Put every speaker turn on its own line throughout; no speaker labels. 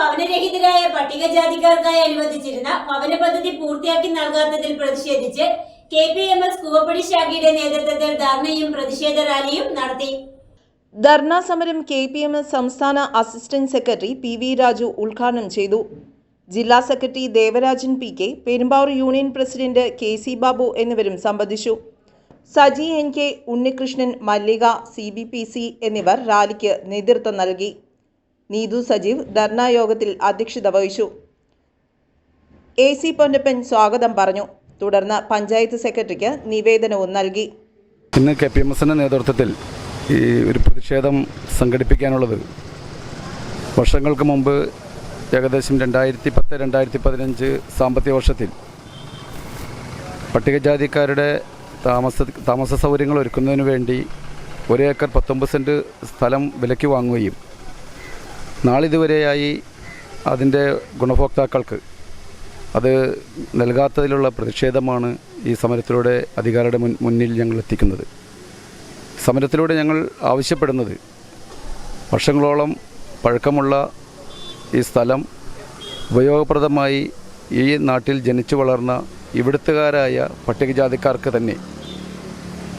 ഭവനരഹിതരായ പട്ടികജാതിക്കാർക്കായി അനുവദിച്ചിരുന്ന ഭവന പദ്ധതി പൂർത്തിയാക്കി നൽകാത്തതിൽ പ്രതിഷേധിച്ച് K P M S Koovappady ശാഖയുടെ നേതൃത്വത്തിൽ ധർണയും പ്രതിഷേധ റാലിയും നടത്തി.
ധർണാ സമരം കെ പി എം എസ് സംസ്ഥാന assistant secretary P V Raju ഉദ്ഘാടനം ചെയ്തു. ജില്ലാ secretary Devarajan P K Perumbavoor union president K C Babu എന്നിവരും സംബന്ധിച്ചു. Saji N K Unnikrishnan Mallika C B P C എന്നിവർ റാലിക്ക് നേതൃത്വം നൽകി. നീതു സജീവ് ധർണായോഗത്തിൽ അധ്യക്ഷത വഹിച്ചു. എ സി പൊന്നപ്പൻ സ്വാഗതം പറഞ്ഞു. തുടർന്ന് പഞ്ചായത്ത് സെക്രട്ടറിക്ക് നിവേദനവും നൽകി.
ഇന്ന് കെ പി എം എസിന്റെ നേതൃത്വത്തിൽ ഈ ഒരു പ്രതിഷേധം സംഘടിപ്പിക്കാനുള്ളത് വർഷങ്ങൾക്ക് മുമ്പ് ഏകദേശം രണ്ടായിരത്തി പത്ത് രണ്ടായിരത്തി പതിനഞ്ച് സാമ്പത്തിക വർഷത്തിൽ പട്ടികജാതിക്കാരുടെ താമസ താമസ സൗകര്യങ്ങൾ ഒരുക്കുന്നതിന് വേണ്ടി ഒരു ഏക്കർ പത്തൊമ്പത് സെന്റ് സ്ഥലം വിലയ്ക്ക് വാങ്ങുകയും നാളിതുവരെയായി അതിന്റെ ഗുണഭോക്താക്കൾക്ക് അത് നൽകാത്തതിലുള്ള പ്രതിഷേധമാണ് ഈ സമരത്തിലൂടെ അധികാരിയുടെ മുന്നിൽ ഞങ്ങൾ എത്തിക്കുന്നത്. സമരത്തിലൂടെ ഞങ്ങൾ ആവശ്യപ്പെടുന്നത് വർഷങ്ങളോളം പഴക്കമുള്ള ഈ സ്ഥലം ഉപയോഗപ്രദമായി ഈ നാട്ടിൽ ജനിച്ചു വളർന്ന ഇവിടുത്തുകാരായ പട്ടികജാതിക്കാർക്ക് തന്നെ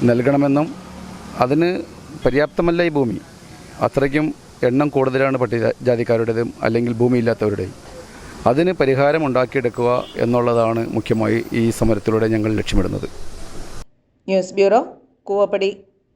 നൽകണമെന്നും അതിന് പര്യാപ്തമല്ല ഈ ഭൂമി. അത്രയ്ക്കും എണ്ണം കൂടുതലാണ് പട്ടികജാതിക്കാരുടേതും അല്ലെങ്കിൽ ഭൂമിയില്ലാത്തവരുടെയും. അതിന് പരിഹാരം ഉണ്ടാക്കിയെടുക്കുക എന്നുള്ളതാണ് മുഖ്യമായി ഈ സമരത്തിലൂടെ ഞങ്ങൾ ലക്ഷ്യമിടുന്നത്.
News bureau Koovappady.